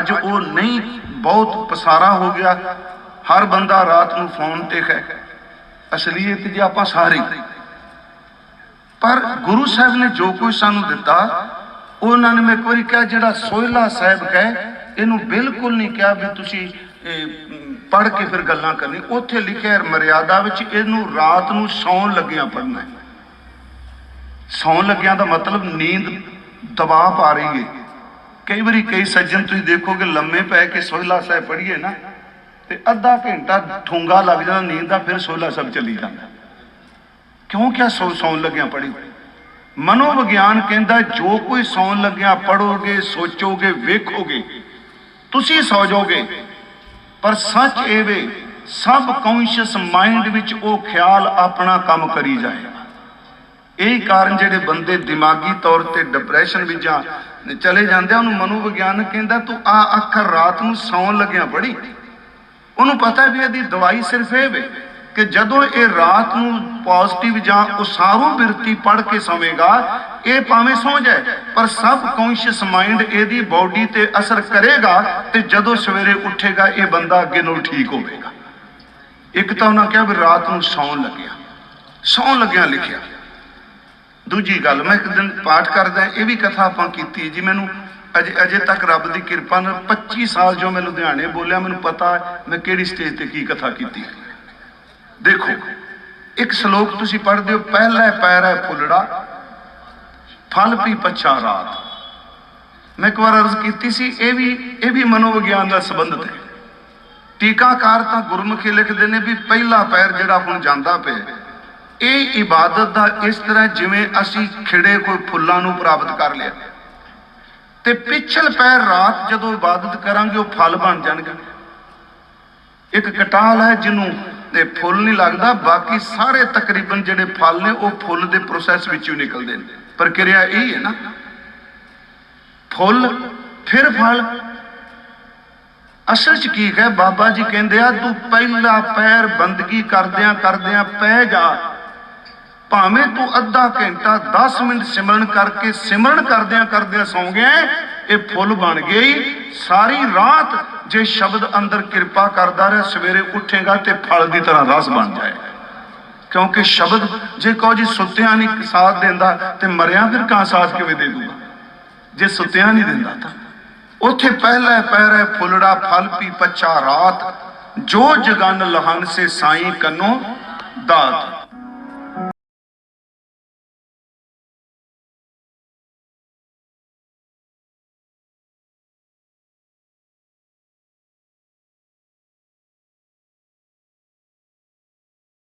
ਅੱਜ ਉਹ ਨਹੀਂ, ਬਹੁਤ ਪਸਾਰਾ ਹੋ ਗਿਆ। ਹਰ ਬੰਦਾ ਰਾਤ ਨੂੰ ਫੋਨ ਤੇ ਹੈ। ਅਸਲੀਅਤ ਜੇ ਆਪਾਂ ਸਾਰੇ। ਪਰ ਗੁਰੂ ਸਾਹਿਬ ਨੇ ਜੋ ਕੁਝ ਸਾਨੂੰ ਦਿੱਤਾ, ਉਹਨਾਂ ਨੇ ਮੈਂ ਇੱਕ ਵਾਰੀ ਕਿਹਾ, ਜਿਹੜਾ ਸੋਹਿਲਾ ਸਾਹਿਬ ਕਹੇ, ਇਹਨੂੰ ਬਿਲਕੁਲ ਨਹੀਂ ਕਿਹਾ ਵੀ ਤੁਸੀਂ ਪੜ੍ਹ ਕੇ ਫਿਰ ਗੱਲਾਂ ਕਰਨੀ ਉੱਥੇ ਲਿਖਿਆ ਮਰਿਆਦਾ ਵਿੱਚ ਇਹਨੂੰ ਰਾਤ ਨੂੰ ਸੌਣ ਲੱਗਿਆਂ ਪੜ੍ਹਨਾ ਹੈ। ਸੌਣ ਲੱਗਿਆਂ ਦਾ ਮਤਲਬ ਨੀਂਦ ਦਬਾਅ ਪਾ ਰਹੀ ਹੈ। ਕਈ ਵਾਰੀ ਕਈ ਸੱਜਣ ਤੁਸੀਂ ਦੇਖੋਗੇ ਲੰਮੇ ਪੈ ਕੇ ਸੋਹਿਲਾ ਸਾਹਿਬ ਪੜ੍ਹੀਏ ਨਾ, ਤੇ ਅੱਧਾ ਘੰਟਾ ਠੁੰਗਾ ਲੱਗ ਜਾਂਦਾ, ਨੀਂਦ ਦਾ ਫਿਰ ਸੋਹਿਲਾ ਸਾਹਿਬ ਚੱਲੀ ਜਾਂਦਾ। ਕਿਉਂ ਕਿਆ ਸੌ ਸੌਣ ਲੱਗਿਆਂ ਪੜੀ ਮਨੋਵਿਗਿਆਨ ਕਹਿੰਦਾ, ਜੋ ਕੋਈ ਸੌਣ ਲੱਗਿਆਂ ਪੜੋਗੇ ਸੋਚੋਗੇ, ਵੇਖੋਗੇ, ਤੁਸੀਂ ਸੌ ਜਾਓਗੇ। ਪਰ ਸੱਚ ਇਹ ਵੇ ਸਬ ਕੌਨਸ਼ੀਅਸ ਮਾਈਂਡ ਵਿੱਚ ਉਹ ਖਿਆਲ ਆਪਣਾ ਕੰਮ ਕਰੀ ਜਾਏਗਾ ਇਹ ਕਾਰਨ ਜਿਹੜੇ ਬੰਦੇ ਦਿਮਾਗੀ ਤੌਰ ਤੇ ਡਿਪਰੈਸ਼ਨ ਵਿੱਚ ਜਾਂ ਚਲੇ ਜਾਂਦੇ ਉਹਨੂੰ ਮਨੋਵਿਗਿਆਨ ਕਹਿੰਦਾ, ਤੂੰ ਆ ਅੱਖਰ ਰਾਤ ਨੂੰ ਸੌਣ ਲੱਗਿਆਂ ਪੜੀ ਉਹਨੂੰ ਪਤਾ ਵੀ ਇਹਦੀ ਦਵਾਈ ਸਿਰਫ ਇਹ ਵੇ ਕਿ ਜਦੋਂ ਇਹ ਰਾਤ ਨੂੰ ਪੋਜ਼ਿਟਿਵ ਜਾਂ ਉਸਾਰੂ ਬਿਰਤੀ ਪੜ ਕੇ ਸੌਵੇਗਾ, ਇਹ ਭਾਵੇਂ ਸੌ ਜਾਏ, ਪਰ ਸਬ ਕੌਨਸ਼ੀਅਸ ਮਾਈਂਡ ਇਹਦੀ ਬਾਡੀ ਤੇ ਅਸਰ ਕਰੇਗਾ ਤੇ ਜਦੋਂ ਸਵੇਰੇ ਉੱਠੇਗਾ, ਇਹ ਬੰਦਾ ਅੱਗੇ ਨੂੰ ਠੀਕ ਹੋਵੇਗਾ। ਇੱਕ ਤਾਂ ਉਹਨਾਂ ਕਿਹਾ ਵੀ ਰਾਤ ਨੂੰ ਸੌਣ ਲੱਗਿਆ। ਸੌਣ ਲੱਗਿਆ ਲਿਖਿਆ। ਦੂਜੀ ਗੱਲ, ਮੈਂ ਇੱਕ ਦਿਨ ਪਾਠ ਕਰਦਾ, ਇਹ ਵੀ ਕਥਾ ਆਪਾਂ ਕੀਤੀ ਜੀ, ਮੈਨੂੰ ਅਜੇ ਅਜੇ ਤੱਕ ਰੱਬ ਦੀ ਕਿਰਪਾ ਨਾਲ 25 ਸਾਲ ਜੋ ਮੈਂ ਲੁਧਿਆਣੇ ਬੋਲਿਆ, ਮੈਨੂੰ ਪਤਾ ਮੈਂ ਕਿਹੜੀ ਸਟੇਜ ਤੇ ਕੀ ਕਥਾ ਕੀਤੀ ਦੇਖੋ, ਇੱਕ ਸ਼ਲੋਕ ਤੁਸੀਂ ਪੜ੍ਹਦੇ ਹੋ, ਪਹਿਲਾ ਪੈਰ ਹੈ ਫੁੱਲੜਾ, ਫਲ ਪੀ ਪਛਾ ਰਾਤ। ਮੈਂ ਇੱਕ ਵਾਰ ਅਰਜ਼ ਕੀਤੀ ਸੀ, ਇਹ ਵੀ ਇਹ ਵੀ ਮਨੋਵਿਗਿਆਨ ਨਾਲ ਸੰਬੰਧਿਤ ਹੈ। ਟੀਕਾਕਾਰ ਤਾਂ ਗੁਰਮੁਖੀ ਲਿਖਦੇ ਨੇ ਵੀ ਪਹਿਲਾ ਪੈਰ ਜਿਹੜਾ ਹੁਣ ਜਾਂਦਾ ਪਿਆ ਇਹ ਇਬਾਦਤ ਦਾ ਇਸ ਤਰ੍ਹਾਂ ਜਿਵੇਂ ਅਸੀਂ ਖਿੜੇ ਕੋਈ ਫੁੱਲਾਂ ਨੂੰ ਪ੍ਰਾਪਤ ਕਰ ਲਿਆ। ਤੇ ਪਿਛਲ ਪੈਰ ਰਾਤ ਜਦੋਂ ਇਬਾਦਤ ਕਰਾਂਗੇ, ਉਹ ਫਲ ਬਣ ਜਾਣਗੇ। ਇੱਕ ਕਟਾਲ ਹੈ ਜਿਹਨੂੰ ਤੇ ਫੁੱਲ ਨਹੀਂ ਲੱਗਦਾ, ਬਾਕੀ ਸਾਰੇ ਤਕਰੀਬਨ ਜਿਹੜੇ ਫਲ ਨੇ, ਉਹ ਫੁੱਲ ਦੇ ਪ੍ਰੋਸੈਸ ਵਿੱਚੋਂ ਨਿਕਲਦੇ ਨੇ। ਪ੍ਰਕਿਰਿਆ ਇਹ ਹੈ ਨਾ। ਫੁੱਲ, ਫਿਰ ਫਲ। ਅਸਲ ਚ ਕੀ ਹੈ? ਬਾਬਾ ਜੀ ਕਹਿੰਦੇ ਆ, ਤੂੰ ਪਹਿਲਾ ਪੈਰ ਬੰਦਗੀ ਕਰਦਿਆਂ ਕਰਦਿਆਂ ਪੈ ਜਾ ਭਾਵੇਂ ਤੂੰ ਅੱਧਾ ਘੰਟਾ 10 ਮਿੰਟ ਸਿਮਰਨ ਕਰਕੇ ਸਿਮਰਨ ਕਰਦਿਆਂ ਕਰਦਿਆਂ ਸੌਂ ਗਿਆ ਇਹ ਫੁੱਲ ਬਣ ਗਈ। ਸਾਰੀ ਰਾਤ ਜੇ ਸ਼ਬਦ ਅੰਦਰ ਕਿਰਪਾ ਕਰਦਾ ਰਿਹਾ, ਸਵੇਰੇ ਉੱਠੇਗਾ ਤੇ ਫਲ ਦੀ ਤਰ੍ਹਾਂ ਰਸ ਬਣ ਜਾਏਗਾ ਕਿਉਂਕਿ ਸ਼ਬਦ ਜੇ ਕਹੋ ਜੀ ਸੁੱਤਿਆਂ ਨਹੀਂ ਸਾਥ ਦਿੰਦਾ, ਤੇ ਮਰਿਆ ਫਿਰ ਕਾਂ ਸਾਥ ਕਿਵੇਂ ਦੇ ਦੂਗਾ? ਜੇ ਸੁੱਤਿਆਂ ਨਹੀਂ ਦਿੰਦਾ ਤਾਂ। ਉੱਥੇ ਪਹਿਲਾ ਪੈਰ ਫੁੱਲੜਾ ਫਲ ਪੀ ਪੱਛਾ ਰਾਤ। ਜੋ ਜਗਨ ਲਹਨ ਸੇ ਸਾਈ ਕੰਨੋ ਦਾਤ।